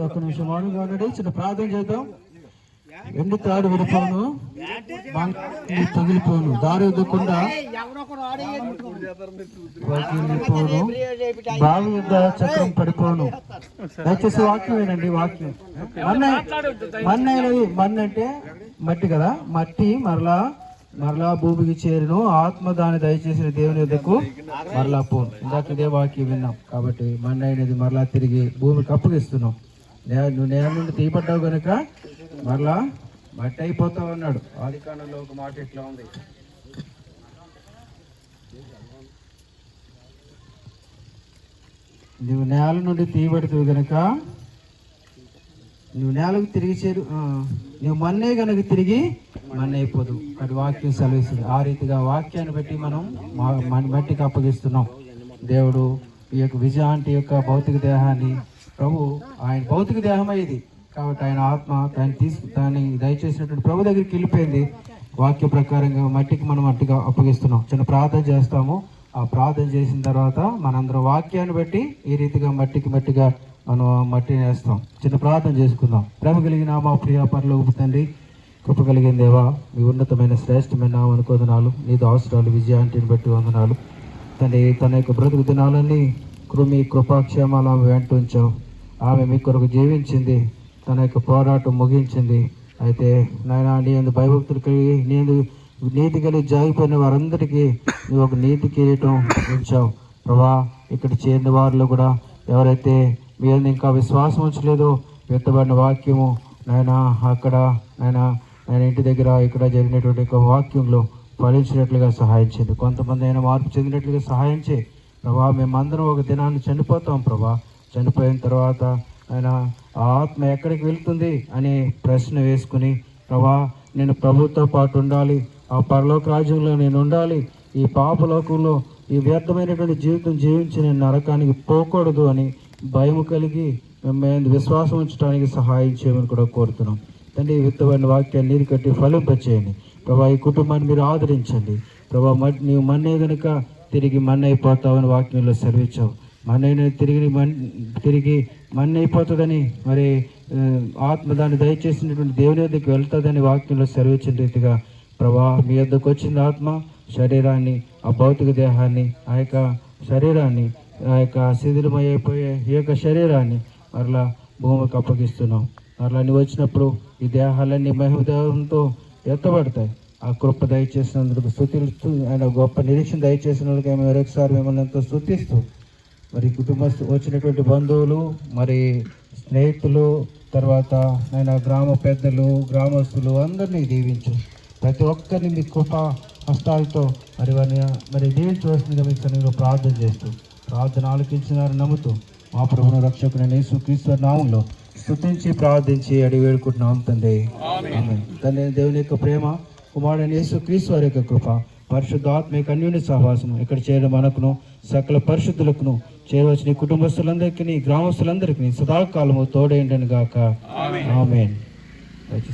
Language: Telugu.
ఒక నిమిషం మౌనంగా ఉండండి చిన్న ప్రార్థన చేద్దాం. ఎండు తాడు విడిపోను. తగిలిపోను. దారి ఎదుకుండా పగిలిపోను బావి యుద్ధ చక్రం పడిపోను. దయచేసి వాక్యం ఏనండి వాక్యం. మన్న మన్న అనేది మన్న అంటే మట్టి కదా? మట్టి మరలా మరలా భూమికి చేరును. ఆత్మ దాని దయచేసిన దేవుని యొద్దకు మరలా పోను ఇందాక ఇదే వాక్యం విన్నాం. కాబట్టి మన్న అనేది మరలా తిరిగి భూమికి అప్పగిస్తున్నాం నే- నువ్వు నేల నుండి తీపడ్డావు కనుక మరలా మట్టి అయిపోతావు అన్నాడు. ఆది కాలంలో ఒక మాట ఇట్లా ఉంది. నువ్వు నేల నుండి తీయబడుతుంది కనుక నువ్వు నేలకు తిరిగి చేరు నువ్వు మన్నే గనక తిరిగి మన్న అయిపోదు అది వాక్యం సెలవిస్తుంది. ఆ రీతిగా వాక్యాన్ని బట్టి మనం మా- మన మట్టికి అప్పగిస్తున్నాం. దేవుడు ఈ యొక్క విజయాంటి యొక్క భౌతిక దేహాన్ని ప్రభు ఆయన భౌతిక దేహం ఇది. కాబట్టి ఆయన ఆత్మ దాన్ని తీసుకు దాన్ని దయచేసినటువంటి ప్రభు దగ్గరికి వెళ్ళిపోయింది. వాక్య ప్రకారంగా మట్టికి మనం మట్టిగా అప్పగిస్తున్నాం. చిన్న ప్రార్థన చేస్తాము. ఆ ప్రార్థన చేసిన తర్వాత మనందరం వాక్యాన్ని బట్టి ఈ రీతిగా మట్టికి మట్టిగా మనం మట్టిని వేస్తాం చిన్న ప్రార్థన చేసుకుందాం. ప్రేమ కలిగిన మా ప్రియ పనులు తండ్రి కృప కలిగిన దేవా మీ ఉన్నతమైన శ్రేష్టమైన అనుకోదనాలు నీతో అవసరాలు విజయాంటిని బట్టి వందనాలు. తండ్రి తన యొక్క బ్రతుకు దినాలన్నీ కృమి కృపాక్షేమాలు ఆమె వెంట ఉంచాం ఆమె మీ కొరకు జీవించింది తన యొక్క పోరాటం ముగించింది. అయితే నాయన నీ అందు భయభక్తులు కలిగి నేను నీతి కలిగి జాగిపోయిన వారందరికీ నువ్వు ఒక నీతి కిరీటం ఉంచావు. ప్రభా ఇక్కడ చేరిన వారిలో కూడా ఎవరైతే మీ ఇంకా విశ్వాసం ఉంచలేదు వ్యక్తపడిన వాక్యము. నాయన అక్కడ నాయన ఆయన ఇంటి దగ్గర ఇక్కడ జరిగినటువంటి ఒక వాక్యంలో ఫలించినట్లుగా సహాయం చేయండి. కొంతమంది అయినా మార్పు చెందినట్లుగా సహాయం చేయి. ప్రభా మేమందరం ఒక దినాన్ని చనిపోతాం ప్రభా. చనిపోయిన తర్వాత ఆయన ఆ ఆత్మ ఎక్కడికి వెళ్తుంది అనే ప్రశ్న వేసుకుని ప్రభా నేను ప్రభుత్వ పాటు ఉండాలి. ఆ పరలోక రాజ్యంలో నేను ఉండాలి. ఈ పాపలోకంలో ఈ వ్యర్థమైనటువంటి జీవితం జీవించి నేను నరకానికి పోకూడదు అని భయం కలిగి మేము విశ్వాసం ఉంచడానికి సహాయం చేయమని కూడా కోరుతున్నాం. తండ్రి విత్తబడిన విత్తమైన వాక్యాన్ని నీరు కట్టి ఫలింపచేయండి. ప్రభా ఈ కుటుంబాన్ని మీరు ఆదరించండి. ప్రభా మట్ నీవు మన్నే గనుక తిరిగి మన్నైపోతావని అయిపోతావని వాక్యంలో సెలవిచ్చావు. మన్నైన తిరిగి మన్ తిరిగి మన్నైపోతుందని మరి ఆత్మ దాన్ని దయచేసినటువంటి దేవుని వద్దకు వెళ్తుందని వాక్యంలో సెలవిచ్చిన రీతిగా ప్రభా మీ వద్దకు వచ్చింది ఆత్మ శరీరాన్ని ఆ భౌతిక దేహాన్ని ఆ యొక్క శరీరాన్ని ఆ యొక్క శిథిలమైపోయే ఈ యొక్క శరీరాన్ని మరలా భూమికి అప్పగిస్తున్నాం. మరలా నువ్వు వచ్చినప్పుడు ఈ దేహాలన్నీ మహిమదేవంతో ఎత్తబడతాయి. ఆ కృప దయచేసినందుకు స్థుతిస్తూ ఆయన గొప్ప నిరీక్షణ దయచేసినందుకు ఆమె మరొకసారి మిమ్మల్ని ఎంతో స్థుతిస్తూ మరి కుటుంబ వచ్చినటువంటి బంధువులు మరి స్నేహితులు తర్వాత ఆయన గ్రామ పెద్దలు గ్రామస్తులు అందరినీ దీవించు. ప్రతి ఒక్కరిని మీ కృప హస్తాలతో మరి వారిని మరి దీవించవలసిందిగా మీకు ప్రార్థన చేస్తూ ప్రార్థన ఆలకించినారని నమ్ముతూ మా ప్రభును రక్షకుని క్రీస్తు నామంలో స్తుతించి ప్రార్థించి అడిగి వేడుకుంటున్నాం తండ్రి. తండ్రి దేవుని యొక్క ప్రేమ కుమారుడైన యేసు క్రీస్తు వారి యొక్క కృప పరిశుద్ధాత్మ యొక్క అన్యోన్య సహవాసము ఇక్కడ చేరిన మనకును సకల పరిశుద్ధులకును చేరవచ్చిన కుటుంబస్తులందరికీ గ్రామస్తులందరికీ సదాకాలము తోడేంటని గాక ఆమెన్.